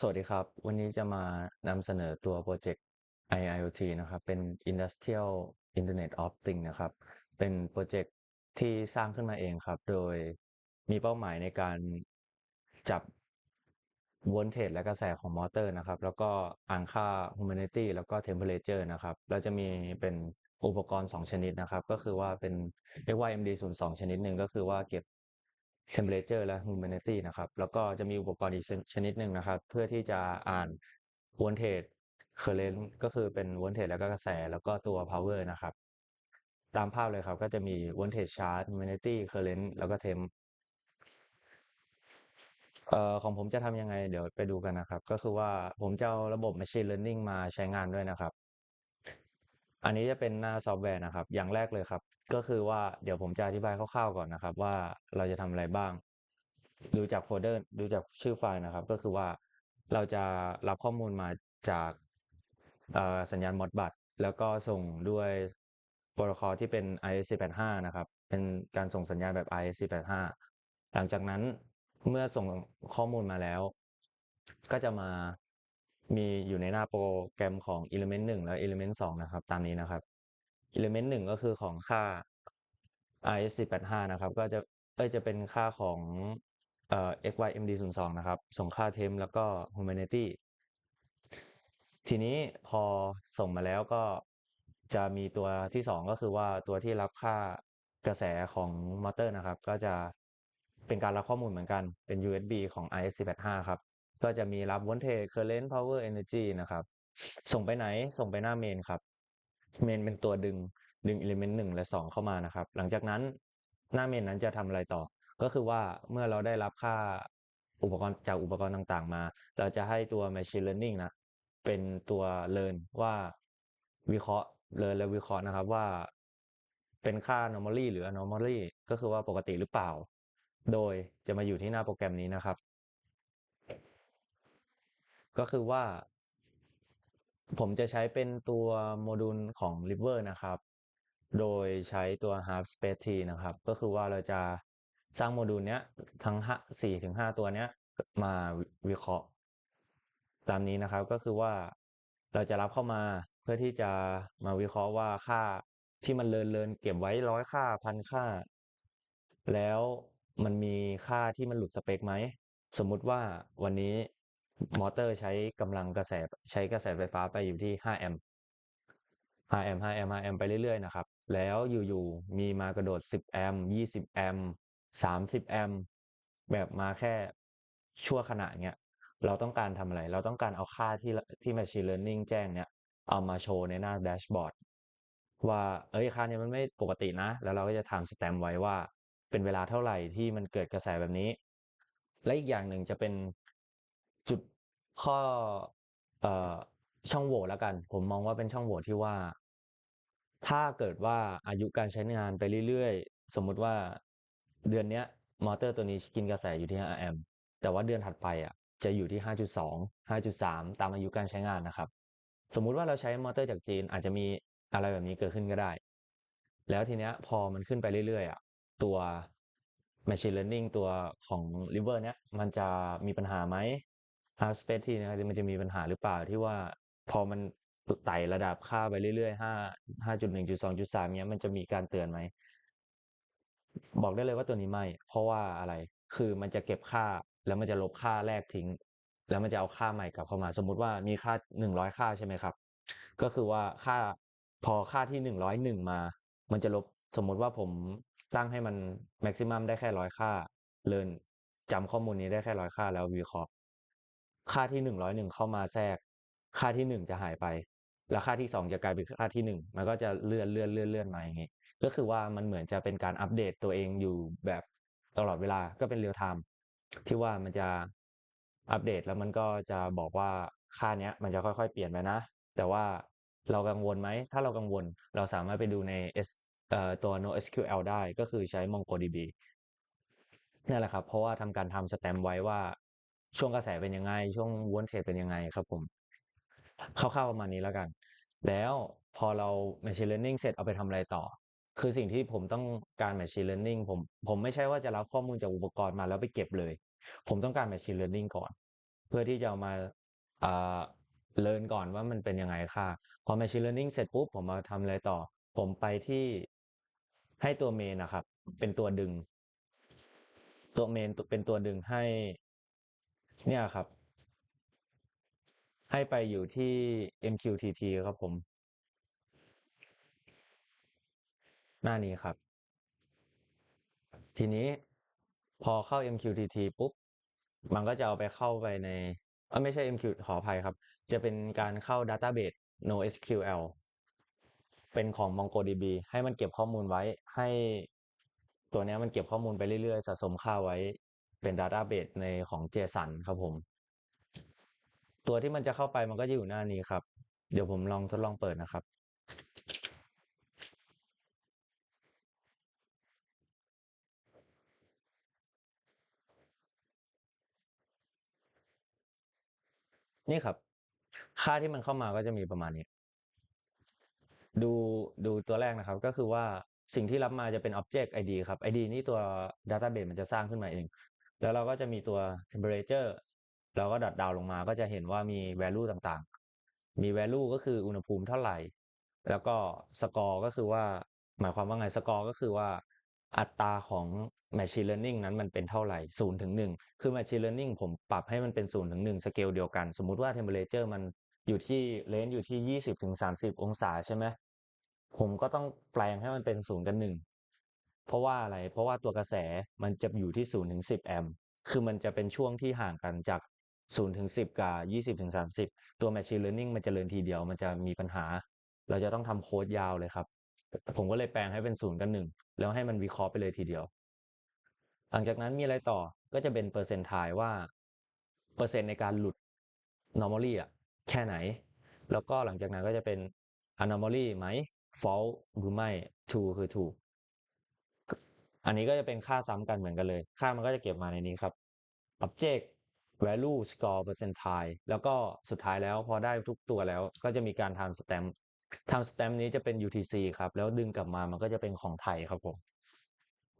สวัสดีครับ วันนี้จะมานำเสนอตัวโปรเจกต์ IIoT นะครับ เป็น Industrial Internet of Things นะครับ เป็นโปรเจกต์ที่สร้างขึ้นมาเองครับ โดยมีเป้าหมายในการจับโวลเทจและกระแสของมอเตอร์นะครับ แล้วก็อ่านค่า Humidity แล้วก็ Temperature นะครับแล้วจะมีเป็นอุปกรณ์ 2 ชนิดนะครับ ก็คือว่าเป็น XYMD02 ชนิดหนึ่งก็คือว่าเก็บ temperature และ humidity นะครับ แล้วก็จะมีอุปกรณ์อีกชนิดหนึ่งนะครับ เพื่อที่จะอ่าน voltage current ก็คือเป็น voltage แล้วก็กระแส แล้วก็ตัว power นะครับ ตามภาพเลยครับก็จะมี voltage charge humidity current แล้วก็ temp เอ่อของผมจะทำยังไงเดี๋ยวไปดูกันนะครับ ก็คือว่าผมจะเอาระบบ machine learning มาใช้งานด้วยนะครับ อันนี้จะเป็นหน้าซอฟต์แวร์นะครับ อย่างแรกเลยครับ ก็คือว่าเดี๋ยวผมจะอธิบายคร่าวๆก่อนนะครับ ว่าเราจะทำอะไรบ้าง ดูจากโฟลเดอร์ ดูจากชื่อไฟล์นะครับ ก็คือว่าเราจะรับข้อมูลมาจากสัญญาณ Modbus แล้วก็ส่งด้วยโปรโตคอลที่เป็น ISC85 นะครับ เป็นการส่งสัญญาณแบบ ISC85 หลังจากนั้นเมื่อส่งข้อมูลมาแล้ว ก็จะมา มีอยู่ในหน้าโปรแกรมของ Element 1 และ Element 2 นะครับ ตามนี้นะครับ Element 1 ก็คือของค่า ISC85 นะครับ ก็จะเอ้ยจะเป็นค่าของเอ่อ XYMD02 นะครับ ส่งค่า temp แล้วก็ humidity ทีนี้พอส่งมาแล้วก็จะมีตัวที่2ก็คือว่าตัวที่รับค่ากระแสของมอเตอร์นะครับ ก็จะเป็นการรับข้อมูลเหมือนกันเป็น USB ของ ISC85 ครับ ก็จะมีรับ voltage current power energy นอร์จีนะครับ ส่งไปไหนส่งไปหน้าเมนครับ เมนเป็นตัวดึงดึง element 1และ2เข้ามานะครับ หลังจากนั้นหน้าเมนนั้นจะทำอะไรต่อ ก็คือว่าเมื่อเราได้รับค่าอุปกรณ์จากอุปกรณ์ต่างๆมา เราจะให้ตัว machine learning นะ เป็นตัว learn ว่าวิเคราะห์ learn และวิเคราะห์นะครับว่าเป็นค่า anomaly หรือ anomaly ก็คือว่าปกติหรือเปล่า โดยจะมาอยู่ที่หน้าโปรแกรมนี้นะครับ ก็คือว่า ผมจะใช้เป็นตัวโมดูลของ River นะครับ โดยใช้ตัว Half Space T นะครับ ก็คือว่าเราจะสร้างโมดูลเนี้ยทั้งห้าสี่ถึงห้าตัวเนี้ยมาวิเคราะห์ ตามนี้นะครับก็คือว่าเราจะรับเข้ามาเพื่อที่จะมาวิเคราะห์ว่าค่าที่มันเลินเลินเก็บไว้ร้อยค่าพันค่า แล้วมันมีค่าที่มันหลุดสเปคไหม สมมุติว่าวันนี้ มอเตอร์ใช้กำลังกระแสใช้กระแสไฟฟ้าไปอยู่ที่ 5 แอมป์ 5 แอมป์ 5 แอมป์ 5 แอมป์ไปเรื่อยๆนะครับ แล้วอยู่ๆ มีมากระโดด 10 แอมป์ 20 แอมป์ 30 แอมป์ แบบมาแค่ชั่วขณะเนี้ย เราต้องการทำอะไร เราต้องการเอาค่าที่ที่ Machine Learning แจ้งเนี่ยเอามาโชว์ในหน้าแดชบอร์ดว่า เอ้ยค่านี้มันไม่ปกตินะ แล้วเราก็จะ time stamp ไว้ว่า เป็นเวลาเท่าไหร่ที่มันเกิดกระแสแบบนี้ และอีกอย่างหนึ่งจะเป็น ข้อ เอ่อ ช่องโหว่แล้วกัน ผมมองว่าเป็นช่องโหว่ที่ว่า ถ้าเกิดว่าอายุการใช้งานไปเรื่อยๆ สมมุติว่าเดือนเนี้ย มอเตอร์ตัวนี้กินกระแสอยู่ที่ 5 แอมป์แต่ว่าเดือนถัดไปอะ จะอยู่ที่ 5.2 5.3 ตามอายุการใช้งานนะครับ สมมุติว่าเราใช้มอเตอร์จากจีนอาจจะมีอะไรแบบนี้เกิดขึ้นก็ได้ แล้วทีเนี้ยพอมันขึ้นไปเรื่อยๆอะตัว Machine Learning ตัวของ River เนี้ยมันจะมีปัญหาไหม Half Space T นะครับมันจะมีปัญหาหรือเปล่าที่ว่าพอมันไต่ระดับค่าไปเรื่อยๆ5 5.1 2.3เงี้ยมันจะมีการเตือนไหม บอกได้เลยว่าตัวนี้ไม่ เพราะว่าอะไรคือมันจะเก็บค่าแล้วมันจะลบค่าแรกทิ้ง แล้วมันจะเอาค่าใหม่กลับเข้ามา สมมุติว่ามีค่า100ค่าใช่ไหมครับ ก็คือว่าค่าพอค่าที่101มา มันจะลบสมมุติว่าผมตั้งให้มัน maximum ได้แค่100ค่าเลินจำข้อมูลนี้ได้แค่100ค่าแล้ววิเคราะห์ ค่าที่101เข้ามาแทรก ค่าที่1จะหายไป แล้วค่าที่2จะกลายเป็นค่าที่1มันก็จะเลื่อนเลื่อนเลื่อนเลื่อนมาอย่างงี้ก็คือว่ามันเหมือนจะเป็นการอัปเดตตัวเองอยู่แบบตลอดเวลาก็เป็น real time ที่ว่ามันจะอัปเดตแล้วมันก็จะบอกว่าค่าเนี้ย มันจะค่อยๆเปลี่ยนไปนะ แต่ว่าเรากังวลไหม ถ้าเรากังวลเราสามารถไปดูใน S เอ่อตัว NoSQL ได้ก็คือใช้ MongoDB นั่นแหละครับ เพราะว่าทำการทำ stamp ไว้ว่า ช่วงกระแสเป็นยังไง ช่วง voltage เป็นยังไงครับผมคร่าวๆประมาณนี้แล้วกัน แล้วพอเรา Machine Learning เสร็จเอาไปทำอะไรต่อ คือสิ่งที่ผมต้องการ Machine Learning ผมผมไม่ใช่ว่าจะรับข้อมูลจากอุปกรณ์มาแล้วไปเก็บเลย ผมต้องการ Machine Learning ก่อน เพื่อที่จะเอามาอ่าเรียนก่อนว่ามันเป็นยังไงค่าพอ machine learning เสร็จปุ๊บผมมาทำอะไรต่อ ผมไปที่ให้ตัวเมนนะครับ เป็นตัวดึง ตัวเมนเป็นตัวดึงให้ เนี่ยครับ ให้ไปอยู่ที่ MQTT ครับผม หน้านี้ครับ ทีนี้พอเข้า MQTT ปุ๊บ มันก็จะเอาไปเข้าไปในอ้ยไม่ใช่ MQ ขออภัยครับ จะเป็นการเข้า Database NoSQL เป็นของ MongoDB ให้มันเก็บข้อมูลไว้ ให้ตัวนี้มันเก็บข้อมูลไปเรื่อยๆ สะสมค่าไว้ เป็น Database ในของ JSON ครับผม ตัวที่มันจะเข้าไปมันก็จะอยู่หน้านี้ครับ เดี๋ยวผมลองทดลองเปิดนะครับ นี่ครับ ค่าที่มันเข้ามาก็จะมีประมาณนี้ ดูดูตัวแรกนะครับ ก็คือว่าสิ่งที่รับมาจะเป็น Object ID ครับ ID นี่ตัว Database มันจะสร้างขึ้นมาเอง แล้วเราก็จะมีตัว Temperature เราก็ดัดดาวลงมาก็จะเห็นว่ามี value ต่างๆ มี value ก็คืออุณหภูมิเท่าไหร่ แล้วก็ score ก็คือว่า หมายความว่าไง score ก็คือว่าอัตราของ machine learning นั้นมันเป็นเท่าไหร่0ถึง1คือ machine learning ผมปรับให้มันเป็น0ถึง1สเกลเดียวกัน สมมุติว่า temperature มันอยู่ที่เลนอยู่ที่ยี่สิบถึงสามสิบองศาใช่ไหมผมก็ต้องแปลงให้มันเป็นศูนย์กับหนึ่ง เพราะว่าอะไร เพราะว่าตัวกระแสมันจะอยู่ที่ศูนย์ถึงสิบแอมป์คือมันจะเป็นช่วงที่ห่างกันจากศูนย์ถึงสิบกับยี่สิบถึงสามสิบตัว machine learning มันจะเรียนทีเดียวมันจะมีปัญหา เราจะต้องทำโค้ดยาวเลยครับ ผมก็เลยแปลงให้เป็นศูนย์กับหนึ่งแล้วให้มันวิเคราะห์ไปเลยทีเดียว หลังจากนั้นมีอะไรต่อก็จะเป็นเปอร์เซ็นต์ทายว่าเปอร์เซ็นต์ในการหลุด normally อะแค่ไหน แล้วก็หลังจากนั้นก็จะเป็น anomaly ไหม false หรือไม่ true คือถูก อันนี้ก็จะเป็นค่าซ้ำกันเหมือนกันเลย ค่ามันก็จะเก็บมาในนี้ครับ object value score percentile แล้วก็สุดท้ายแล้วพอได้ทุกตัวแล้วก็จะมีการ time stamp time stamp นี้จะเป็น UTC ครับ แล้วดึงกลับมามันก็จะเป็นของไทยครับผม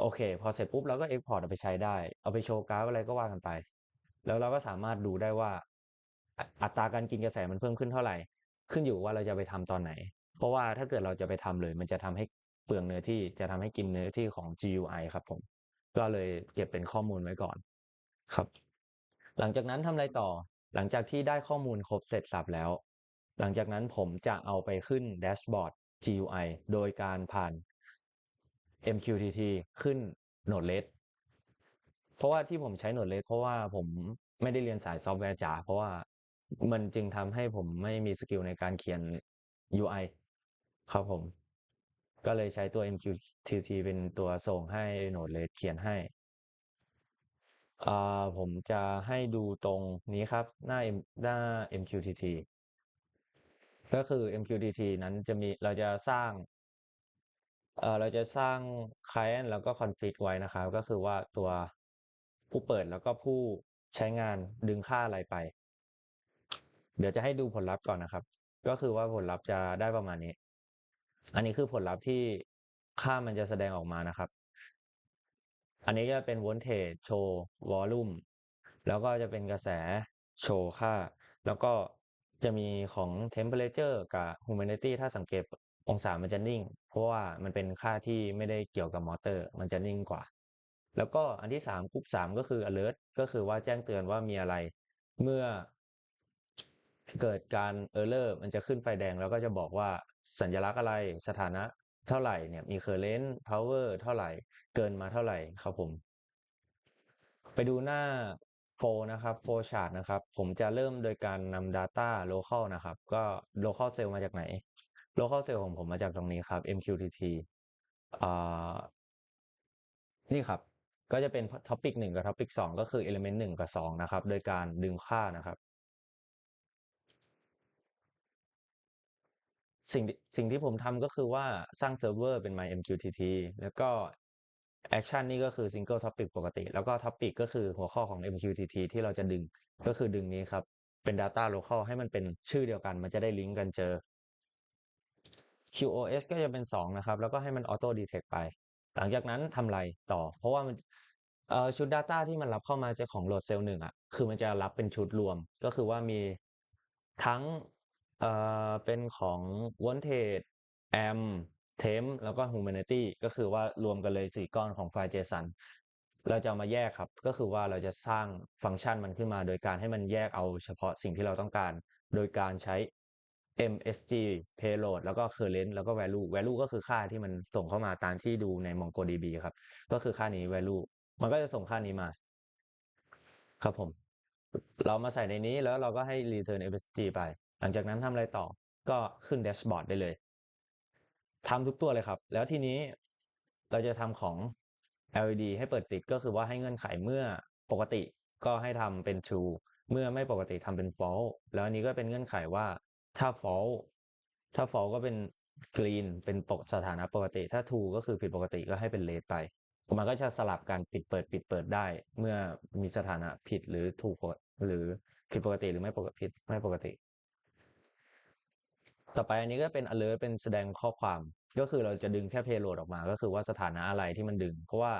โอเค พอเสร็จปุ๊บเราก็ export เอาไปใช้ได้ เอาไปโชว์กราฟอะไรก็ว่ากันไป แล้วเราก็สามารถดูได้ว่า อัตราการกินกระแสมันเพิ่มขึ้นเท่าไหร่ ขึ้นอยู่ว่าเราจะไปทำตอนไหน เพราะว่าถ้าเกิดเราจะไปทำเลย มันจะทำให้ เปลืองเนื้อที่จะทำให้กินเนื้อที่ของ GUI ครับผม ก็เลยเก็บเป็นข้อมูลไว้ก่อนครับ หลังจากนั้นทำอะไรต่อ หลังจากที่ได้ข้อมูลครบเสร็จสับแล้ว หลังจากนั้นผมจะเอาไปขึ้นแดชบอร์ด GUI โดยการผ่าน MQTT ขึ้น Node-RED เพราะว่าที่ผมใช้ Node-RED เพราะว่าผมไม่ได้เรียนสายซอฟต์แวร์จ๋าเพราะว่ามันจึงทำให้ผมไม่มีสกิลในการเขียน UI ครับผม ก็เลยใช้ตัว MQTT เป็นตัวส่งให้ Node-RED เขียนให้อ่าผมจะให้ดูตรงนี้ครับหน้า M หน้า MQTT ก็คือ MQTT นั้นจะมีเราจะสร้างเอ่อเราจะสร้าง client แล้วก็ config ไว้นะครับ ก็คือว่าตัวผู้เปิดแล้วก็ผู้ใช้งานดึงค่าอะไรไป เดี๋ยวจะให้ดูผลลัพธ์ก่อนนะครับ ก็คือว่าผลลัพธ์จะได้ประมาณนี้ อันนี้คือผลลัพธ์ที่ค่ามันจะแสดงออกมานะครับ อันนี้จะเป็นโวลเทจโชว์วอลลุ่มแล้วก็จะเป็นกระแสโชว์ค่า แล้วก็จะมีของ temperature กับ humidity ถ้าสังเกตองศามันจะนิ่ง เพราะว่ามันเป็นค่าที่ไม่ได้เกี่ยวกับมอเตอร์ มันจะนิ่งกว่า แล้วก็อันที่สามกรุ๊ปสามก็คือ alert ก็คือว่าแจ้งเตือนว่ามีอะไร เมื่อเกิดการ error มันจะขึ้นไฟแดงแล้วก็จะบอกว่า สัญลักษณ์อะไรสถานะเท่าไหร่เนี่ยมี current power เท่าไหร่ เกินมาเท่าไหร่ครับผม ไปดูหน้า flow นะครับ flow chart นะครับ ผมจะเริ่มโดยการนำ data local นะครับ ก็ local cell มาจากไหน local cell ของผมมาจากตรงนี้ครับ MQTT อ่านี่ครับ ก็จะเป็น topic หนึ่งกับ topic สองก็คือ element หนึ่งกับสองนะครับ โดยการดึงค่านะครับ สิ่งที่สิ่งที่ผมทำก็คือว่าสร้างเซิร์ฟเวอร์เป็น MyMQTT แล้วก็ action นี่ก็คือ single topic ปกติ แล้วก็ topic ก็คือหัวข้อของ MQTT ที่เราจะดึงก็คือดึงนี้ครับ เป็น data local ให้มันเป็นชื่อเดียวกัน มันจะได้ลิงก์กันเจอ QoS ก็จะเป็นสองนะครับ แล้วก็ให้มัน auto detect ไป หลังจากนั้นทำไรต่อ เพราะว่ามันเอ่อชุด Data ที่มันรับเข้ามาจากของโหลดเซลล์หนึ่งอะคือมันจะรับเป็นชุดรวม ก็คือว่ามีทั้ง เอ่อเป็นของ Voltage Amp Temp แล้วก็ Humanity ก็คือว่ารวมกันเลยสี่ก้อนของไฟล์ JSON เราจะามาแยกครับ ก็คือว่าเราจะสร้างฟังก์ชันมันขึ้นมา โดยการให้มันแยกเอาเฉพาะสิ่งที่เราต้องการ โดยการใช้ MSG payload แล้วก็ current แล้วก็ value value ก็คือค่าที่มันส่งเข้ามาตามที่ดูใน MongoDB ครับ ก็คือค่านี้ value มันก็จะส่งค่านี้มา ครับผม เรามาใส่ในนี้แล้วเราก็ให้ return MSG ไป หลังจากนั้นทำอะไรต่อก็ขึ้นแดชบอร์ดได้เลยทำทุกตัวเลยครับ แล้วทีนี้เราจะทำของ LED ให้เปิดติดก็คือว่าให้เงื่อนไขเมื่อปกติก็ให้ทำเป็น true เมื่อไม่ปกติทำเป็น false แล้วอันนี้ก็เป็นเงื่อนไขว่าถ้า false ถ้า false ก็เป็น green เป็นปกสถานะปกติ ถ้า true ก็คือผิดปกติก็ให้เป็น red ไป มันก็จะสลับการปิดเปิดปิดเปิดได้ เมื่อมีสถานะผิดหรือถูกหรือผิดปกติหรือไม่ปกติไม่ปกติ ต่อไปอันนี้ก็เป็น alert เป็นแสดงข้อความ ก็คือเราจะดึงแค่ payload ออกมา ก็คือว่าสถานะอะไรที่มันดึง เพราะว่า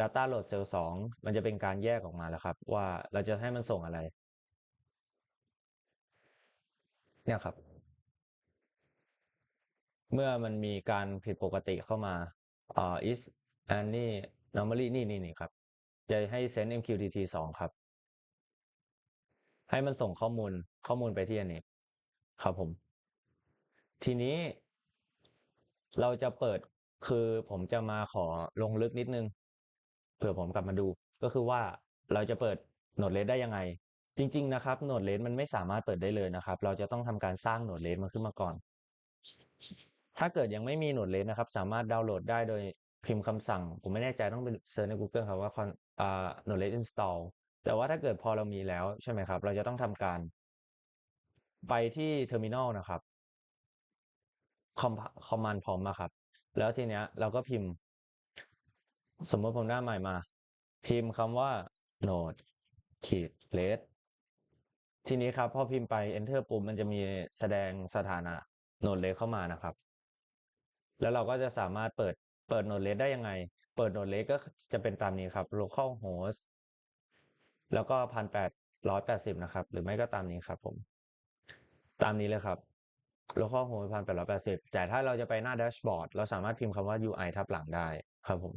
data load cell 2มันจะเป็นการแยกออกมาแล้วครับ ว่าเราจะให้มันส่งอะไร เนี่ยครับ เมื่อมันมีการผิดปกติเข้ามาอ่า is any normally นี่นี่นี่ครับจะให้ send MQTT 2 ครับ ให้มันส่งข้อมูลข้อมูลไปที่อันนี้ ครับผม ทีนี้เราจะเปิดคือผมจะมาขอลงลึกนิดนึง เผื่อผมกลับมาดู ก็คือว่าเราจะเปิดโหนดเลสได้ยังไง จริง ๆ นะครับโหนดเลสมันไม่สามารถเปิดได้เลยนะครับ เราจะต้องทำการสร้างโหนดเลสมันขึ้นมาก่อน ถ้าเกิดยังไม่มีโหนดเลสนะครับ สามารถดาวน์โหลดได้โดยพิมพ์คำสั่ง ผมไม่แน่ใจต้องไปเซิร์ชใน Google ครับว่าอ่า Node-RED install แต่ว่าถ้าเกิดพอเรามีแล้วใช่ไหมครับ เราจะต้องทำการ ไปที่เทอร์มินอลนะครับ คอมคอมมานด์พร้อมมาครับ แล้วทีเนี้ย เราก็พิมพ์ สมมติผมได้ใหม่มา พิมพ์คำว่า node ขีด red ทีนี้ครับ พอพิมพ์ไป enter ปุ่มมันจะมีแสดงสถานะ node red เข้ามานะครับ แล้วเราก็จะสามารถเปิดเปิด node red ได้ยังไง เปิด node red ก็จะเป็นตามนี้ครับ local host แล้วก็พันแปดร้อยแปดสิบนะครับ หรือไม่ก็ตามนี้ครับผม ตามนี้เลยครับ local host พันแปดร้อยแปดสิบแต่ถ้าเราจะไปหน้าแดชบอร์ดเราสามารถพิมพ์คำว่า UI ทับหลังได้ครับผม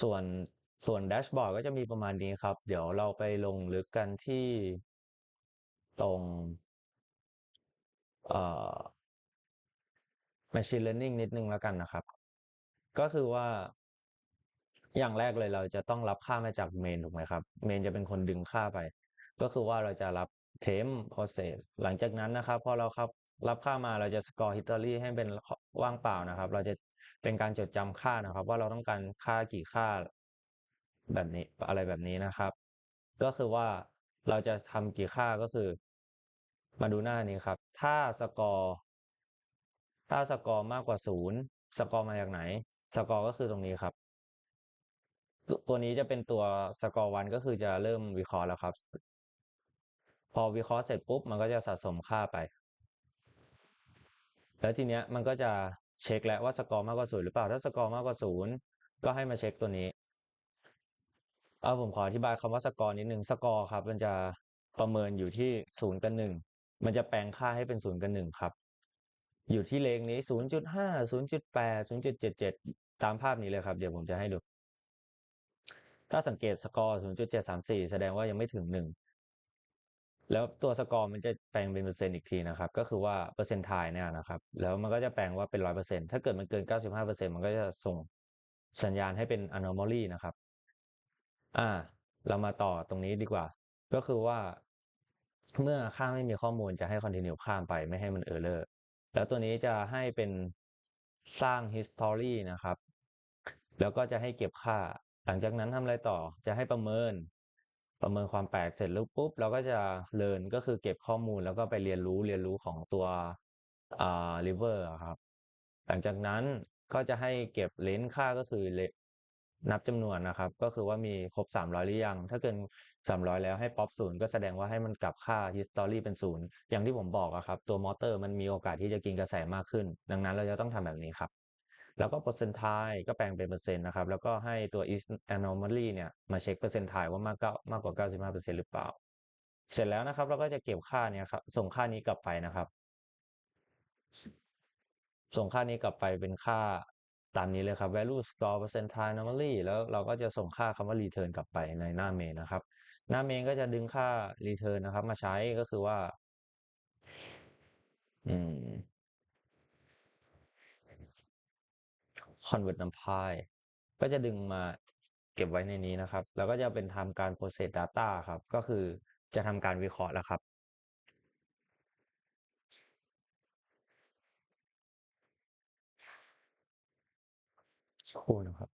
ส่วนส่วนแดชบอร์ดก็จะมีประมาณนี้ครับ เดี๋ยวเราไปลงลึกกันที่ตรงเอ่อ machine learning นิดนึงแล้วกันนะครับ ก็คือว่าอย่างแรกเลยเราจะต้องรับค่ามาจากเมนถูกไหมครับ เมนจะเป็นคนดึงค่าไป ก็คือว่าเราจะรับ temp process หลังจากนั้นนะครับ พอเราครับรับค่ามาเราจะ score history ให้เป็นว่างเปล่านะครับ เราจะเป็นการจดจำค่านะครับ ว่าเราต้องการค่ากี่ค่าแบบนี้อะไรแบบนี้นะครับ ก็คือว่าเราจะทำกี่ค่าก็คือ มาดูหน้านี้ครับ ถ้าสกอร์ถ้าสกอร์มากกว่าศูนย์สกอร์มาจากไหน สกอร์ก็คือตรงนี้ครับ ตัวนี้จะเป็นตัวสกอร์วันก็คือจะเริ่มวิเคราะห์แล้วครับ พอวิเคราะห์เสร็จปุ๊บมันก็จะสะสมค่าไป แล้วทีเนี้ยมันก็จะเช็คแล้วว่าสกอร์มากกว่าศูนย์หรือเปล่า ถ้าสกอร์มากกว่าศูนย์ก็ให้มาเช็คตัวนี้ เอาผมขออธิบายคำว่าสกอร์นิดนึงสกอร์ครับ มันจะประเมินอยู่ที่ศูนย์กับหนึ่งมันจะแปลงค่าให้เป็นศูนย์กับหนึ่งครับ อยู่ที่เลขนี้ศูนย์จุดห้าศูนย์จุดแปดศูนย์จุดเจ็ดเจ็ดตามภาพนี้เลยครับ เดี๋ยวผมจะให้ดู ถ้าสังเกตสกอร์0.734แสดงว่ายังไม่ถึงหนึ่ง แล้วตัวสกอร์มันจะแปลงเป็นเปอร์เซ็นต์อีกทีนะครับ ก็คือว่าเปอร์เซ็นต์ไทยเนี่ยนะครับ แล้วมันก็จะแปลงว่าเป็นร้อยเปอร์เซ็นต์ถ้าเกิดมันเกิน95เปอร์เซ็นต์มันก็จะส่งสัญญาณให้เป็น anomaly นะครับ อ่า เรามาต่อตรงนี้ดีกว่า ก็คือว่า เมื่อค่าไม่มีข้อมูลจะให้ continue ข้ามไปไม่ให้มัน error แล้วตัวนี้จะให้เป็นสร้าง history นะครับ แล้วก็จะให้เก็บค่า หลังจากนั้นทำอะไรต่อ จะให้ประเมิน ประเมินความแปลกเสร็จแล้วปุ๊บเราก็จะเรียนก็คือเก็บข้อมูลแล้วก็ไปเรียนรู้เรียนรู้ของตัวอ่า river อะครับ หลังจากนั้นก็จะให้เก็บเลนส์ค่าก็คือเลนับจำนวนนะครับ ก็คือว่ามีครบ300หรือยัง ถ้าเกิน300แล้วให้ป๊อปศูนย์ก็แสดงว่าให้มันกลับค่า history เป็นศูนย์อย่างที่ผมบอกอะครับ ตัวมอเตอร์มันมีโอกาสที่จะกินกระแสมากขึ้น ดังนั้นเราจะต้องทำแบบนี้ครับ แล้วก็ percentile ก็แปลงเป็นเปอร์เซ็นต์นะครับ แล้วก็ให้ตัว is anomaly เนี่ยมาเช็ค percentile ว่ามากก้ามากกว่า 95%หรือเปล่า เสร็จแล้วนะครับเราก็จะเก็บค่าเนี้ยครับส่งค่านี้กลับไปนะครับ ส่งค่านี้กลับไปเป็นค่าตามนี้เลยครับ value score percentile anomaly แล้วเราก็จะส่งค่าคำว่า return กลับไปในหน้า main นะครับ หน้า main ก็จะดึงค่า return นะครับ มาใช้ก็คือว่า อืม convert numpy ก็จะดึงมาเก็บไว้ในนี้นะครับ แล้วก็จะเป็นทำการ process data ครับ ก็คือจะทำการวิเคราะห์แล้วครับ สักครู่นะครับ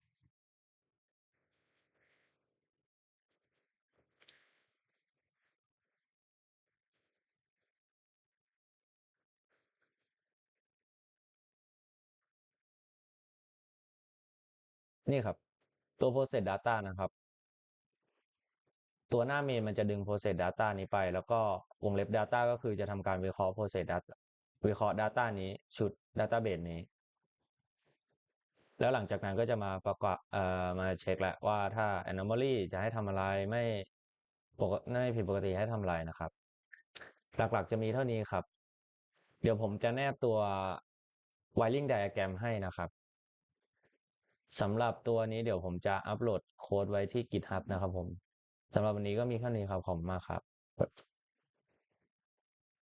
นี่ครับ ตัว process data นะครับ ตัวหน้า main มันจะดึง process data นี้ไป แล้วก็วงเล็บ data ก็คือจะทำการวิเคราะห์ process data วิเคราะห์ data นี้ชุด database นี้ แล้วหลังจากนั้นก็จะมาประกอบเอ่อมาเช็คแล้วว่าถ้า anomaly จะให้ทำอะไรไม่ปกไม่ผิดปกติให้ทำอะไรนะครับ หลักๆจะมีเท่านี้ครับ เดี๋ยวผมจะแนบตัว wiring diagram ให้นะครับ สำหรับตัวนี้เดี๋ยวผมจะอัปโหลดโค้ดไว้ที่ GitHub นะครับผมสำหรับวันนี้ก็มีแค่นี้ครับขอบมากครับ